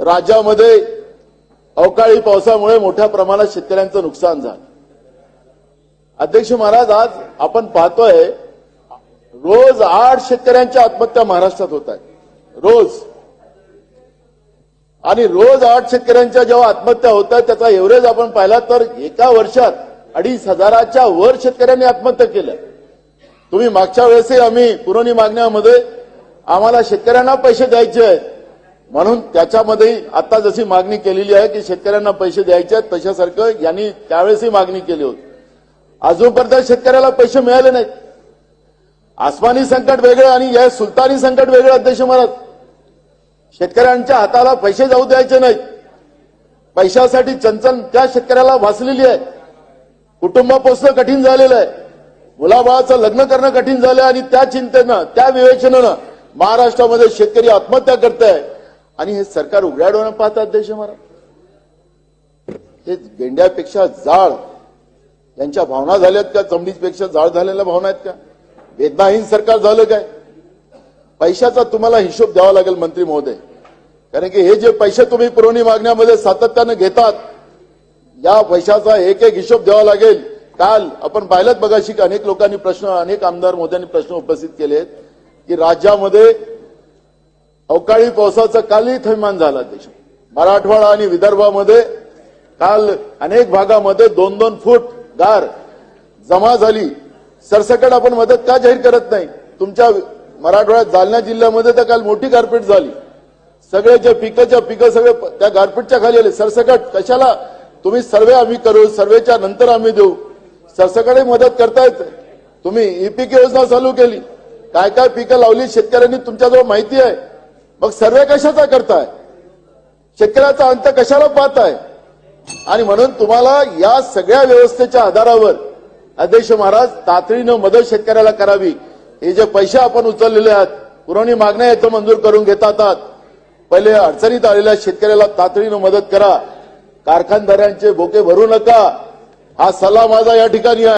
राज्यामध्ये अवकाळी पावसामुळे मोठ्या प्रमाणात शेतकऱ्यांचं नुकसान झालं. अध्यक्ष महाराज आज आपण पाहतोय रोज आठ शेतकऱ्यांच्या आत्महत्या महाराष्ट्रात होत आहेत. रोज. आणि रोज आठ शेतकऱ्यांच्या जेव्हा आत्महत्या होत आहेत त्याचा एव्हरेज आपण पाहिला तर एका वर्षात अडीच हजाराच्या वर शेतकऱ्यांनी आत्महत्या केल्या. तुम्ही मागच्या वेळेसही आम्ही पुरवणी मागण्यामध्ये आम्हाला शेतकऱ्यांना पैसे द्यायचे आहेत. म्हणून त्याच्यामध्ये आता जशी मागणी केलेली आहे की शेतकऱ्यांना पैसे द्यायचे आहेत तशासारखं यांनी त्यावेळेसही मागणी केली होती. अजूनपर्यंत शेतकऱ्याला पैसे मिळाले नाहीत. आसमानी संकट वेगळं आणि या सुलतानी संकट वेगळं अध्यक्ष महाराज. शेतकऱ्यांच्या हाताला पैसे जाऊ द्यायचे नाहीत. पैशासाठी चंचल त्या शेतकऱ्याला भासलेली आहे. कुटुंब पोचणं कठीण झालेलं आहे. मुलाबाळाचं लग्न करणं कठीण झालं आणि त्या चिंतेनं त्या विवेचनेनं महाराष्ट्रामध्ये शेतकरी आत्महत्या करत आहे आणि हे सरकार उघड्या डोळ्यानं पाहतात अध्यक्ष महाराज. हे गेंड्यापेक्षा जाळ यांच्या भावना झाल्यात का? चमडीपेक्षा जाळ झालेल्या भावना आहेत का? वेदनाहीन सरकार झालं काय? पैशाचा तुम्हाला हिशोब द्यावा लागेल मंत्री महोदय. कारण की हे जे पैसे तुम्ही पुरवणी मागण्यामध्ये सातत्यानं घेतात या पैशाचा एक एक हिशोब द्यावा लागेल. काल आपण पाहिलं बघाशी अनेक लोकांनी प्रश्न अनेक आमदार मोद्यांनी प्रश्न उपस्थित केले आहेत की राज्यामध्ये अवकाळी पावसाचं कालही थैमान झाला देशात मराठवाडा आणि विदर्भामध्ये काल अनेक भागामध्ये दोन दोन फूट गार जमा झाली. सरसकट आपण मदत का जाहीर करत नाही? तुमच्या मराठवाड्यात जालना जिल्ह्यामध्ये तर काल मोठी गारपीट झाली. सगळे जे पिकाच्या पिकं सगळे त्या गारपीटच्या खाली आले. सरसकट कशाला? तुम्ही सर्वे आम्ही करू सर्वेच्या नंतर आम्ही देऊ. सरसकटही मदत करतायत. तुम्ही ई पीक योजना चालू केली. काय काय पिकं लावली? शेतकऱ्यांनी तुमच्याजवळ माहिती आहे. मग सर्वे कशाचा करताय? शेतकऱ्याचा अंत कशाला पाहताय? आणि म्हणून तुम्हाला या सगळ्या व्यवस्थेच्या आधारावर अध्यक्ष महाराज तातडीनं मदत शेतकऱ्याला करावी. हे जे पैसे आपण उचललेले आहेत पुरवणी मागण्या याचं मंजूर करून घेतात पहिले अडचणीत आलेल्या शेतकऱ्याला तातडीनं मदत करा. कारखानदारांचे बोके भरू नका. हा सल्ला माझा या ठिकाणी आहे.